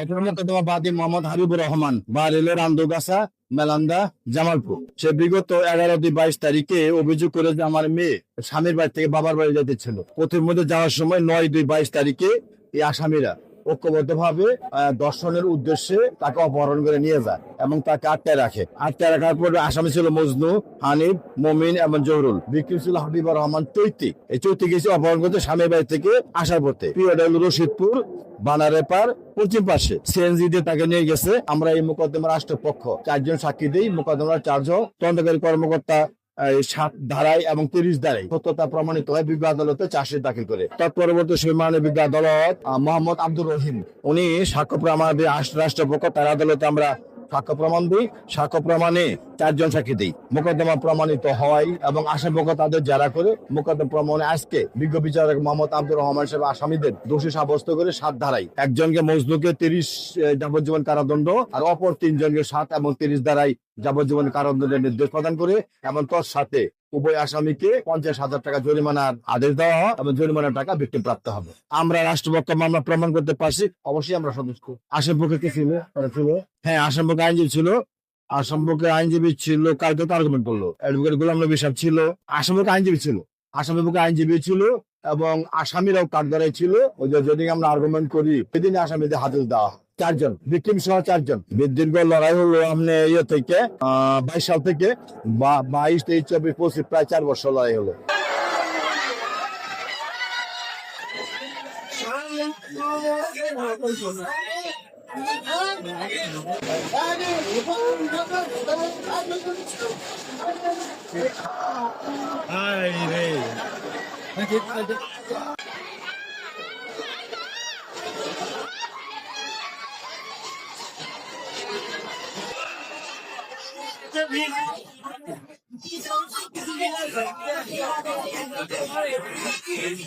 এটার মধ্যে তোমার বাদী মোহাম্মদ হাবিবুর রহমান বালিলের আন্দোগাছা, মেলান্দা, জামালপুর। সে বিগত এগারো দুই বাইশ তারিখে অভিযোগ করে যে আমার মেয়ে স্বামীর বাড়ি থেকে বাবার বাড়ি যেতে ছিল। পথের মধ্যে যাওয়ার সময় নয় দুই বাইশ তারিখে এই আসামিরা ঐক্যবদ্ধ ভাবে দর্শনের উদ্দেশ্যে তাকে অপহরণ করে নিয়ে যায় এবং তাকে আটকায় রাখে। আটকায় রাখার পরে আসামি ছিল মজনু, হানিফ, মমিন এবং জহরুল। বিক্রিম ছিল হাবিবুর রহমান চৈতি এই চৈতি গেছে অপহরণ করতে স্বামীর বাড়ি থেকে আসার পথে পিরিয়ড রশিদপুর বানারে পার পশ্চিম পাশে। সিএনজি দিয়ে তাকে নিয়ে গেছে। আমরা এই মোকদ্দমার রাষ্ট্রপক্ষ। চারজন সাক্ষী দিই। মোকদ্দমার চারজন তদন্তকারী কর্মকর্তা সাত ধারায় এবং তিরিশ ধারায় সত্যতা প্রমাণিত হয় বিজ্ঞ আদালতে চাষে দাখিল করে। তার পরবর্তী সময় বিজ্ঞ আদালত মোহাম্মদ আব্দুর রহিম। উনি সাক্ষ্য প্রমাণ রাষ্ট্রপক্ষ, তার আদালতে আমরা সাক্ষ্য প্রমাণ দিই সাক্ষ্য প্রমাণে চারজন সাক্ষী দিই। মোকদ্দমা প্রমাণিত হয় এবং আসামিপক্ষ তাদের যারা করে, মোকদ্দমা প্রমাণে আজকে বিজ্ঞ বিচারক মোহাম্মদ আব্দুর রহমান সাহেব আসামিদের দোষী সাব্যস্ত করে সাত ধারায়, একজনকে মজনুকে তিরিশ যাবজ্জীবন কারাদণ্ড আর অপর তিনজনকে সাত এবং তিরিশ ধারায় যাবজ্জীবন কারাদণ্ডের নির্দেশ প্রদান করে এবং তোর সাথে উভয় আসামিকে পঞ্চাশ হাজার টাকা জরিমানার আদেশ দেওয়া হয় এবং জরিমানার টাকা বিক্রি প্রাপ্ত হবে। আমরা রাষ্ট্রপক্ষ মামলা প্রমাণ করতে পারছি, অবশ্যই আমরা সদস্য আসাম পক্ষে কে ছিল? ছিল? হ্যাঁ আসাম পক্ষে আইনজীবী ছিল। আসাম পক্ষে আইনজীবী ছিল, কালকে তো আর্গুমেন্ট করল। অ্যাডভোকেট গোলাম নবী সাহেব ছিল। আসাম পক্ষে আইনজীবী ছিল। আসাম পক্ষে আইনজীবী ছিল। এবং আসামিরাও কাঠগড়াই ছিল। ওই যে যদি আমরা আর্গুমেন্ট করি সেদিন আসামিদের হাতে দেওয়া চারজন বিক্রিম সহ চারজন। দীর্ঘ লড়াই হলো আপনি ইয়ে থেকে বাইশ সাল থেকে। বাইশ, তেইশ, চব্বিশ, পঁচিশ, প্রায় চার বছর লড়াই হলো। আরে 快点，快点！这皮子，你从这皮子里面走，这皮子里面走，里面走。